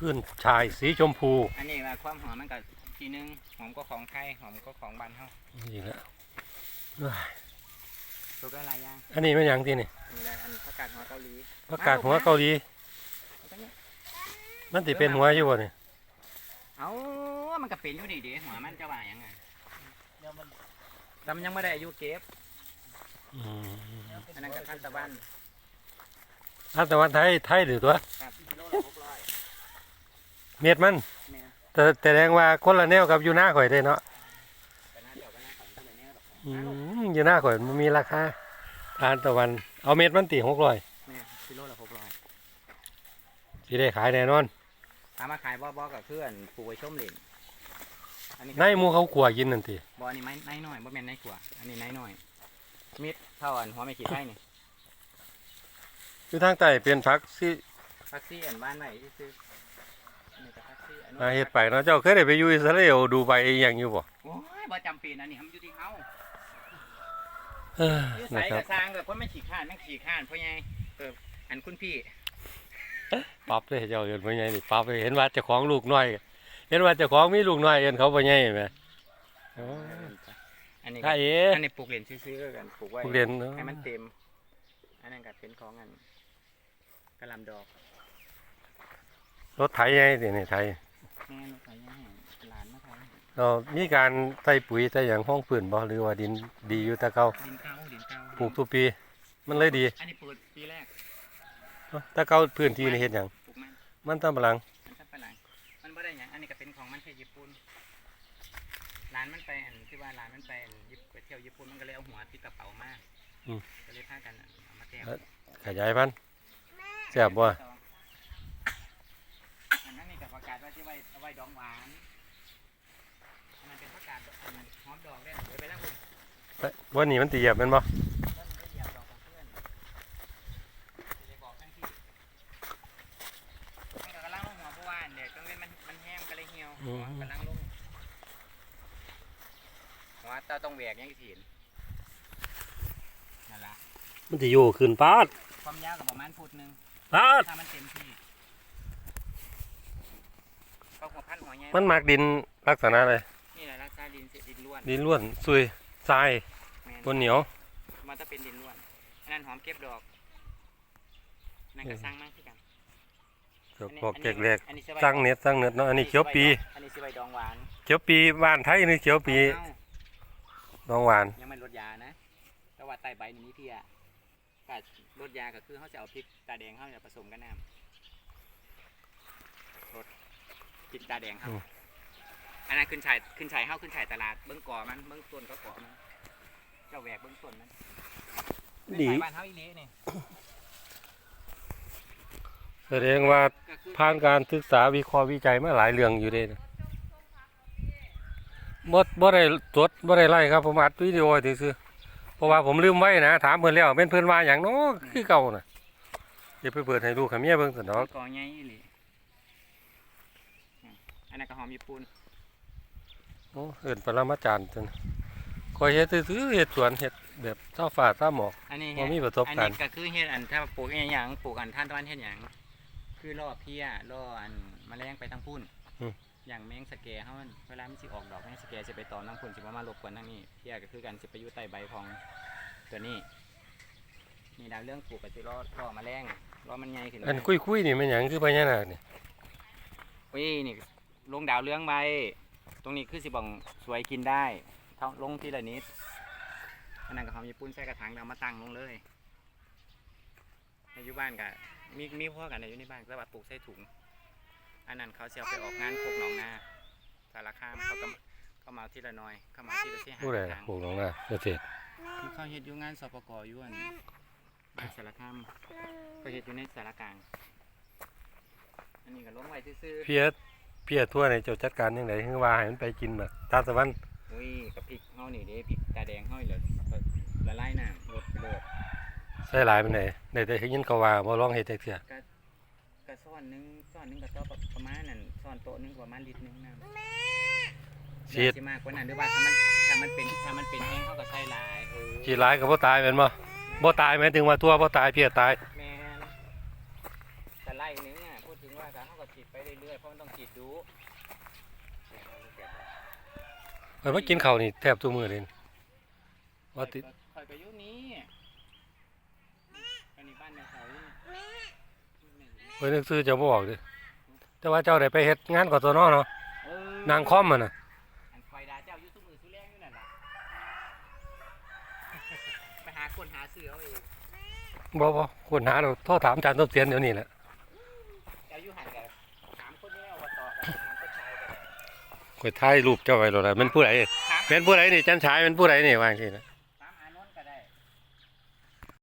ขึ้นชายสีชมพู อันนี้ว่าความหอมมันก็ทีนึงหอมก็ของไทยหอมก็ของบ้านเฮาอีกแล้วเอ้ยสุกได้หลายอย่างอันนี้มันหยังที่นี่มีอะไรอันผักกาดหัวเกาหลีประกาศหัวเกาหลีเอาไปเนี่ยมันติเป็นหัวอยู่บ่เนี่ยเอามันก็เป็นอยู่นี่เดิหัวมันจะว่าหยังไงแต่มันยังไม่ได้อายุเก็บอืมอันนั้นก็ทันตะวันอันตะวันไทยไทยหรือตัว เม็ดมันแม่แต่แต่แดงว่าคนละแนวกับอยู่หน้าข่อยได้เนาะก็น่าเดี๋ยวก็น่าของที่เหลือเนี่ยดอกอืมอยู่หน้าข่อยมันมีราคาทานตะวัน เอาเม็ดมันตีหกร้อยแม่กิโลละหกร้อยสิได้ขายแน่นอนถามมาขายบ่บ่กับเพื่อนปลูกไว้ชมเหลนอันนี้ในหมูเขากลัวกินนั่นติบ่อันนี้ไม้ไม้น้อยบ่แม่นไม้ขวาอันนี้ไม้น้อยมิดเท่าอันหัวไม่ขีดไข่นี่อยู่ทางใต้เป็นพักสิทักซี่อันบ้านไหนที่ซื้ออันนี้ก็ทักซี่ อันนู้นมาเฮ็ดไปเนาะเจ้าเคยได้ไปอยู่อิสราเอลดูใบอหย่างอยู่บ่โอ้ยบ่จำเป็นอันนี้มันอยู่ที่เฮาเอออยู่นะใส่ครักับบสร้างกับคนไม่ขี่ข้านแม่งขี่ข้านเพราะไงเอออันคุณพี่ปรับเลยเจ้าเอิ้นบ่ใหญ่นี่ปรับเลยเห็นว่าเจ้าของลูกน้อย เห็นว่าเจ้าของมีลูกน้อยเอิ้นเขาบ่ใหญ่แหมโอ้ยอันนี้ถ้าก็เอ๋อันนี้ปลูกเหรียญซื้อๆกันปลูกไว้ผู้เรียนเนาะให้มันเต็ม อันนั้นก็เป็นของอันกระหลำดอกรถไถใหญ่ตินี่ไถ แม่นกไข่ย่างหลานมาไทยเรามีการใส่ปุ๋ยใส่หยังห้องพื้นบ่หรือว่าดินดีอยู่แต่เก่าดินเก้าดินเก้าปลูกทุกปี มันเลยดีอันนี้ปลูกปีแรกเนาะแต่เก่าพื้นที่นี่เฮ็ดหยังปลูกมันมันตำบักหลังมันจะไปไหนมันบ่ได้หยังอันนี้ก็เป็นของมันแค่ญี่ปุ่นร้านมันไปอันที่ว่าร้านมันไปอันญี่ปุ่นไปเที่ยวญี่ปุ่นมันก็เลยเอาหัวติดกระเป๋ามาก็เลยพากันเอามาแจกขยายพันธุ์แซ่บบ่อันนั้นนี่กับประกาศว่าที่ไว้เอาไว้ดองหวานอันนั้นเป็นประกาศอันนั้นหอมดอกได้เดี๋ยวไปนั่งคุย เอ้ย วันนี้มันตีเหยียบแม่นบ่ต้นได้เหยียบดอกของเพื่อนจะได้บอกทั้งที่มันก็กำลังลงหัวผู้ว่านเด็กก็เว้นมันมันแห้งก็เลยเหี่ยวหัวกำลังลงหัวตาต้องแหวกอยังที่เห็นนั่นละมันสิอยู่ขึ้นปาดความยาวกับประมาณฟุตหนึ่งปาดถ้ามันเต็มที่ก็หัวพันหัวใหญ่มันมักดินลักษณะเลยนี่แหละรักษาดินเสียดินล้วนดินล้วนซุย ทรายแม่นบนเหนียว มันจะเป็นดินล้วนอันนั้นหอมเก็บดอกนั่นก็สร้างมากที่กันเกือบบอกแกลกอันนี้ๆสร้างเน็ตสร้างเน็ตเนาะอันนี้เขียวปีอันนี้สิใบดองหวานเขียวปีบ้านไทยนี่เขียวปีเอ้าน้องหวานยังไม่ลดยานะแต่ว่าใต้ใบนี่มีเพียก็ลดยาก็คือเขาจะเอาพริกตาแดงเขาจะผสมกับน้ำลดพริกตาแดงเขา อันนั้นขึ้นชายขึ้นชายเข้าขึ้นชายตลาดเบิ้งก่อมันเบิ้งต้นก็ก่อมันเจ้าแหวกเบิ้งต้นมันเป็นดีสายบ้านเขาอีเละนี่แสดงว่าก็คือผ่านการศึกษาวิเคราะห์วิจัยมาหลายเรื่องอยู่เด้นะบ่บ่ได้ตรวจบ่ได้ไล่ครับผมอัดวิดีโอไว้ซื่อๆเพราะว่าผมลืมไว้นะถามเพิ่นแล้วเป็นเพิ่นว่าหยังเนาะคือเก่าน่ะเดี๋ยวไปเปิดให้ลูกให้เมียเบิ่งซั่นดอกก่อใหญ่อีหลีอันนั้นก็หอมญี่ปุ่น โอ้เอิ้นปรมาจารย์ซั่นคอยเฮ็ดซื่อๆเฮ็ดสวนเฮ็ดแบบเท่าฟ้าเท่าหมอก อันนี้บ่เฮ็ดมีประสบอันการนี้ณ์ก็คือเฮ็ดอันถ้าปลูกอหย่างปลูกอันท่านตะวันเฮ็ดหยังคือล่อเพี้ยล่ออันแมลงไปทางพุ่นอย่างแมงสะแกเฮามันเวลามันสิออกดอกแมงสะแกสิไปตอมทางพุ่นสิบ่มารบกวนทางนี้เพี้ยก็คือกันสิไปอยู่ใต้ใบของตัวนี้นี่ดาวเรื่องปลูกก็สิล่อล่อแมลงล่อมันใหญ่ขึ้นอันคุยๆนี่มันหยังคือพญานาคนี่อุ้ยนี่ลงดาวเรื่องใบ ตรงนี้คือสิบ่องสวยกินได้เท่าลงทีละนิดอันนั้นก็หอมญี่ปุ่นใส่กระถางแล้วเอามาตั้งลงเลยในอยู่บ้านก็มีมีพ่อกันในอยู่ในบ้านแต่ว่าปลูกใส่ถุง อันนั้นเขาเสียไปออกงานโคกหนองนาสารคามเขาก็เขามาเอาทีละน้อยเขามาเอาทีละสี่ห้าผู้ใดทางปลูกน้องนาเกษตรที่เขาเฮ็ดอยู่งานสปกอยู่อันบ้านสารคามก็เฮ็ดอยู่ในสารกลางอันนี้ก็ลงไว้ซื่อเพียเพียทั่วในเจ้าจัดการจังไดคือว่าให้มันไปกินแบบทานตะวันๆอุ้ยกับพริกเฮานี่เด้พริกตาแดงเฮานี่เลยละลายน้ำลดโลดใส่หลายปานใดได้แต่ยินเขาว่าบ่ลองเฮ็ดจักเทื่อก็ซ้อนหนึงซ้อนหนึงก็ต่อประมาณนั่นซ้อนโต๊ะหนึงก็ประมาณลิตรหนึงน้ำฉีดสิมากกว่านั้นหรือว่าถ้ามันถ้ามันเป็นถ้ามันเป็นแห้งเขาก็ใส่หลายเออฉีดหลายก็บ่ตายแม่นบ่บ่ตายหมายถึงว่าทั่วบ่ตายเพียตายแม่ นแต่ไร่นึงอะพูดถึงว่าการเขาก็ฉีดไปเรื่อยๆเพราะมันต้องฉีดดูเพิ่นมากินข้าวนี่แทบทุกมื้อเลยว่าติคอยไปอยุนี้อันนี้บ้านในเขาอยู่เพิ่นนึกซื้อจะบ่บอกเด้แต่ว่าเจ้าได้ไปเฮ็ดงานกสนเนาะเออนางคอมอะน่ะอันคอยดาเจ้าอยุทุกมือทุแรงอยู่นั่นแหละไปหาคนหาซื้อเอาเองบ่บ่คนหาเราโทรถามอาจารย์ต้นเสียนเดี๋ยวนี้แหละ เจ้าอยู่หันกันถามคนนี้เอาว่าต่อกันถามคนชายกัน ข่อยถ่ายรูปเจ้าไว้แล้วล่ะแม่นผู้ใดถามเป็นผู้ใดนี่จันฉายเป็นผู้ใดนี่ว่าจังซี่นะ